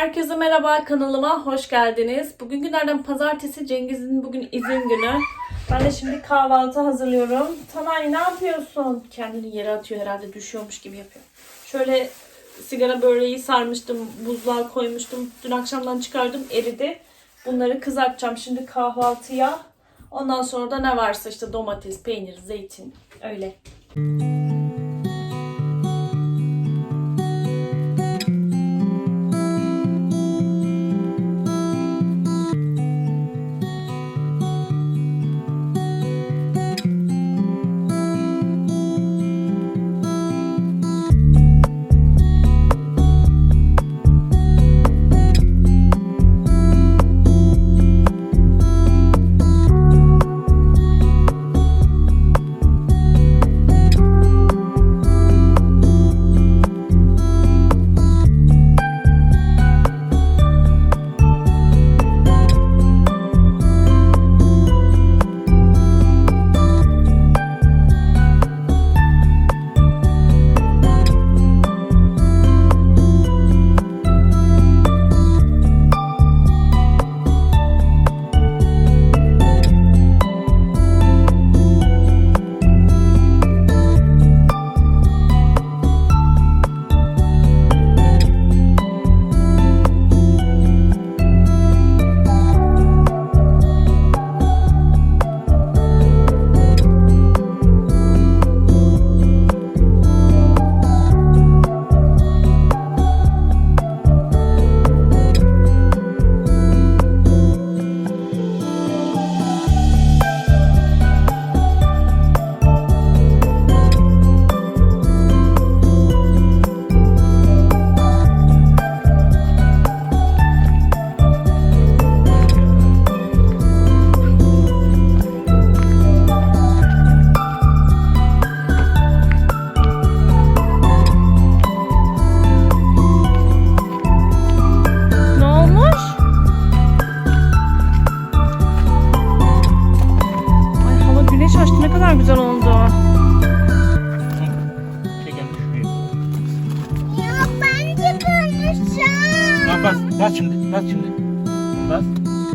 Merhaba kanalıma hoş geldiniz. Bugün günlerden pazartesi Cengiz'in bugün izin günü. Ben de şimdi kahvaltı hazırlıyorum. Tanay ne yapıyorsun? Kendini yere atıyor herhalde düşüyormuş gibi yapıyor. Şöyle sigara böreği sarmıştım, buzluğa koymuştum. Dün akşamdan çıkardım eridi. Bunları kızartacağım şimdi kahvaltıya. Ondan sonra da ne varsa işte domates, peynir, zeytin öyle. Ne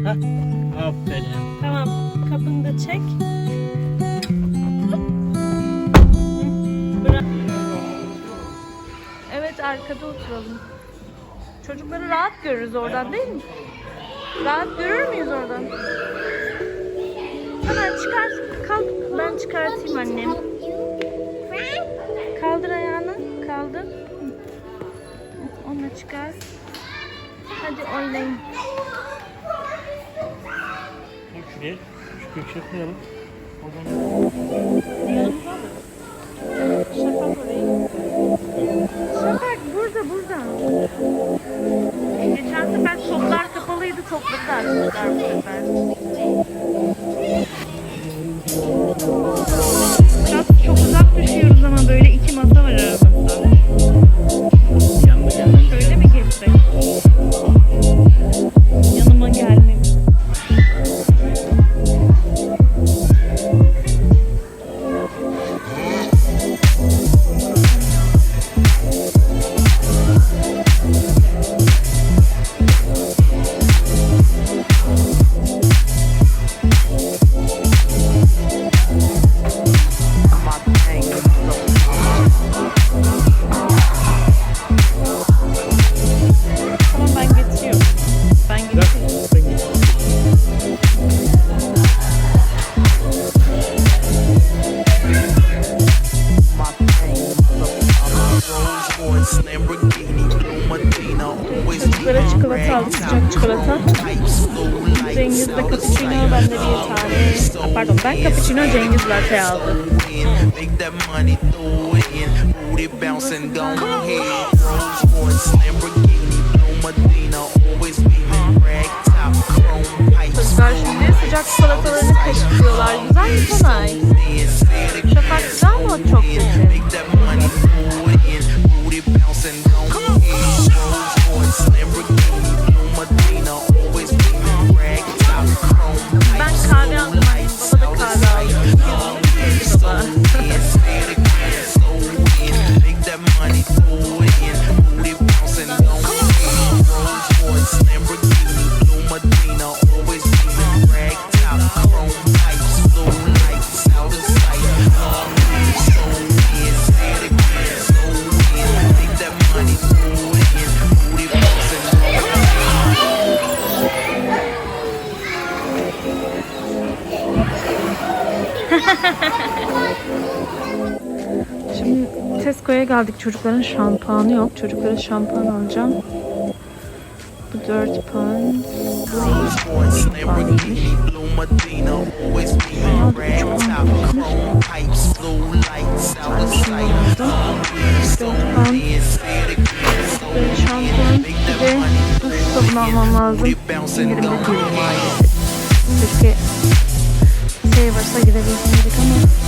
Hah. Aferin. Tamam kapını da çek. Bırak. Evet arkada oturalım. Çocukları rahat görürüz oradan değil mi? Rahat görür müyüz oradan? Hemen çıkar. Kalk. Ben çıkartayım annem. Kaldır ayağını. Kaldır. Onu çıkar. Hadi oynayın. Şuraya. Şu köşeye koyalım. Oradan Şafak orayı. Şafak burada burada. Geçen sefer toplar kapalıydı topladılar çocuklar bu sefer. Çikolata sıcak çikolata. Cengiz de cappuccino, ben de bir tane... Ah, Pardon, ben cappuccino, Cengiz latte aldı. Make that money, throw it in. Booty bouncing, go ahead. Rolls Royce, Lamborghini, Blue Medina, always beaming. Rag top, chrome pipes. Çocuklar şimdi sıcak çikolatalarını kaşıklıyorlar. Güzel mi? Şafak güzel mi çok kötü? Geldik. Çocukların şampuanı yok. Çocuklara şampuan alacağım. Bu 4 pound. Şampuan. Bir de duş sabunu almam lazım. İndirimde değil maalesef. Keşke Savers'a gidebilseydik ama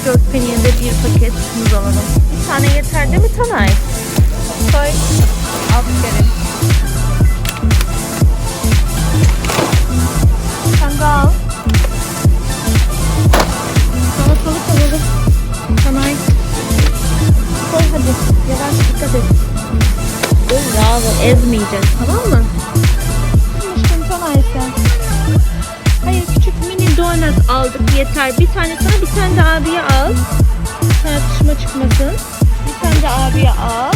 64 peniye de bir paket muz alalım. Bir tane yeter değil mi Tanay? Koy. Aferin. Sen de al. Salatalık alalım. Tanay. Koy hadi. Yavaş dikkat et. Yağlı ezmeyeceğiz tamam mı? Aldık yeter. Bir tane sana bir tane de abiye al. Tartışma çıkmasın. Bir tane de abiye al.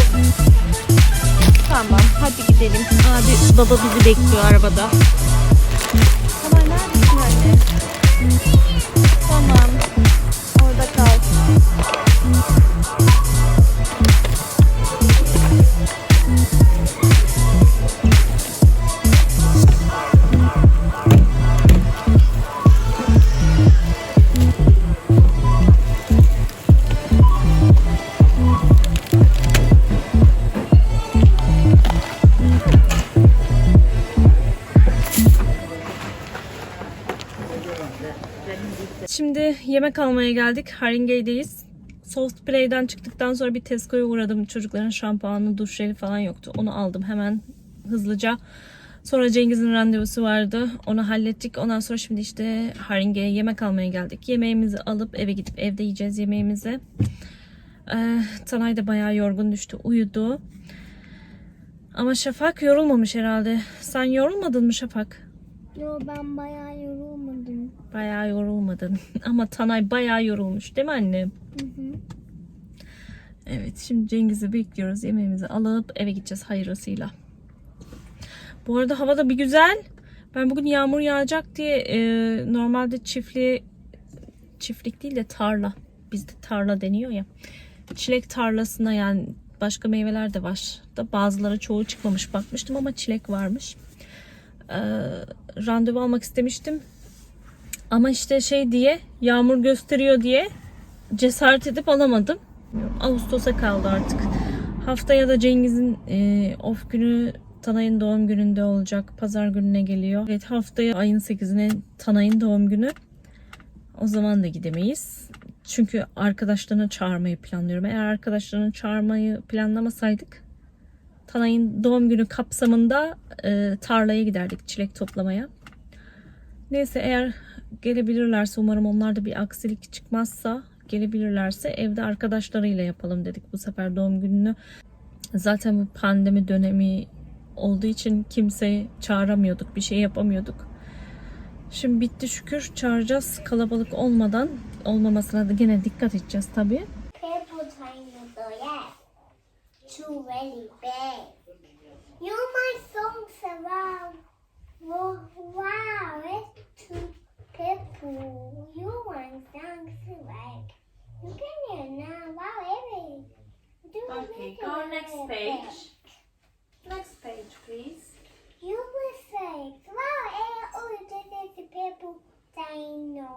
Tamam hadi gidelim. Abi baba bizi bekliyor arabada. Tamam neredesin anne? Yemek almaya geldik. Haringey'deyiz. Soft Play'den çıktıktan sonra bir Tesco'ya uğradım. Çocukların şampuanı, duş jeli falan yoktu. Onu aldım hemen hızlıca. Sonra Cengiz'in randevusu vardı. Onu hallettik. Ondan sonra şimdi işte Haringey'e yemek almaya geldik. Yemeğimizi alıp eve gidip evde yiyeceğiz yemeğimizi. Ee, Tanay da bayağı yorgun düştü. Uyudu. Ama Şafak yorulmamış herhalde. Sen yorulmadın mı Şafak? Yo ben bayağı yorulmadım. Bayağı yorulmadın. Ama Tanay bayağı yorulmuş değil mi annem? Hı hı. Evet şimdi Cengiz'i bekliyoruz. Yemeğimizi alıp eve gideceğiz hayırlısıyla. Bu arada hava da bir güzel. Ben bugün yağmur yağacak diye e, normalde çiftliğe çiftlik değil de tarla. Bizde tarla deniyor ya. Çilek tarlasına yani başka meyveler de var. Da bazıları çoğu çıkmamış bakmıştım ama çilek varmış. E, randevu almak istemiştim. Ama işte şey diye yağmur gösteriyor diye cesaret edip alamadım. Ağustos'a kaldı artık. Haftaya da Cengiz'in e, off günü Tanay'ın doğum gününde olacak. Pazar gününe geliyor. Evet haftaya ayın 8'ine Tanay'ın doğum günü. O zaman da gidemeyiz. Çünkü arkadaşlarını çağırmayı planlıyorum. Eğer arkadaşlarını çağırmayı planlamasaydık Tanay'ın doğum günü kapsamında e, tarlaya giderdik çilek toplamaya. Neyse eğer gelebilirlerse umarım onlarda bir aksilik çıkmazsa gelebilirlerse evde arkadaşlarıyla yapalım dedik bu sefer doğum gününü. Zaten bu pandemi dönemi olduğu için kimseyi çağıramıyorduk, bir şey yapamıyorduk. Şimdi bitti şükür çağıracağız kalabalık olmadan olmamasına da gene dikkat edeceğiz tabii. Two really big. You my songs around. Wow, it's two people. You want songs like. You can hear now. Wow, every. Okay, go next page. Next page please. You will say, wow, eh, oh, this is the purple dinosaur.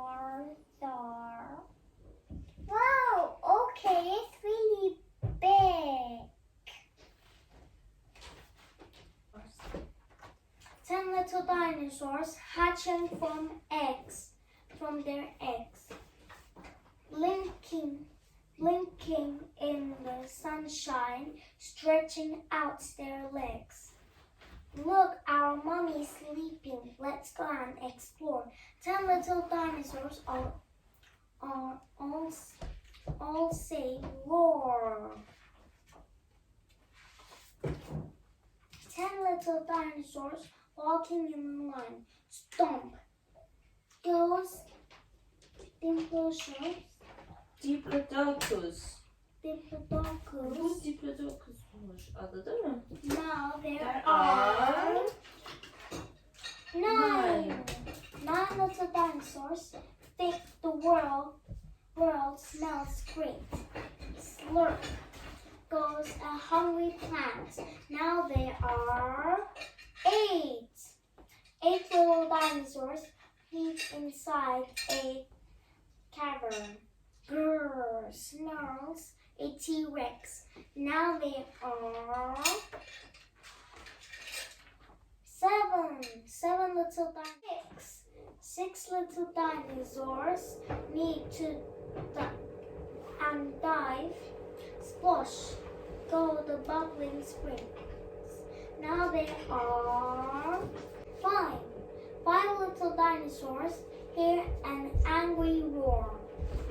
Wow, okay, it's really big. Ten little dinosaurs hatching from eggs, their eggs, blinking, blinking in the sunshine, stretching out their legs. Look, our mommy's sleeping. Let's go and explore. Ten little dinosaurs are, are all, all say roar. Ten little dinosaurs walking in line. Stomp. Goes Diplodocus. Diplodocus. Bu Diplodocus. Diplodocus'muş adı değil mi? Now there are nine. Nine little dinosaurs think the world world smells great. Slurp goes a hungry plant. Now there are eight. Eight little dinosaurs live inside a cavern. Grrr snarls a T-Rex. Now there are seven. Seven little dinosaurs. Six little dinosaurs need to duck and dive. Splosh go the bubbling springs. Now there are five. Five little dinosaurs hear an angry roar.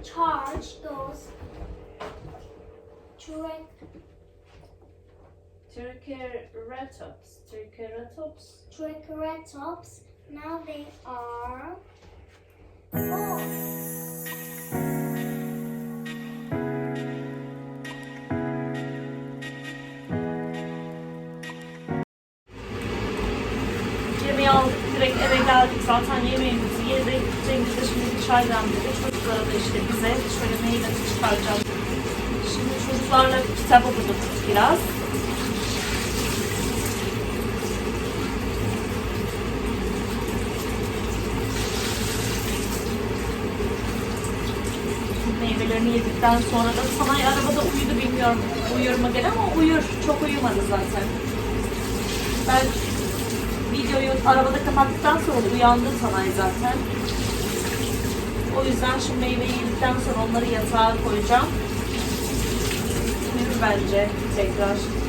Charge goes Trick, Triceratops. Triceratops. Triceratops. Now they are four. Geldik zaten yemeğimizi yedik. Cengiz de şimdi bir çay demledi. Çocuklara da işte bize şöyle meyve çıkaracağım. Şimdi çocuklarla kitap okuduk biraz. Meyvelerini yedikten sonra da Sanay arabada uyudu bilmiyorum uyur mu gene ama uyur. Çok uyumadı zaten. Ben videoyu arabada kapattıktan sonra uyandı Sanay zaten. O yüzden şimdi meyveyi yedikten sonra onları yatağa koyacağım. Uyur bence tekrar.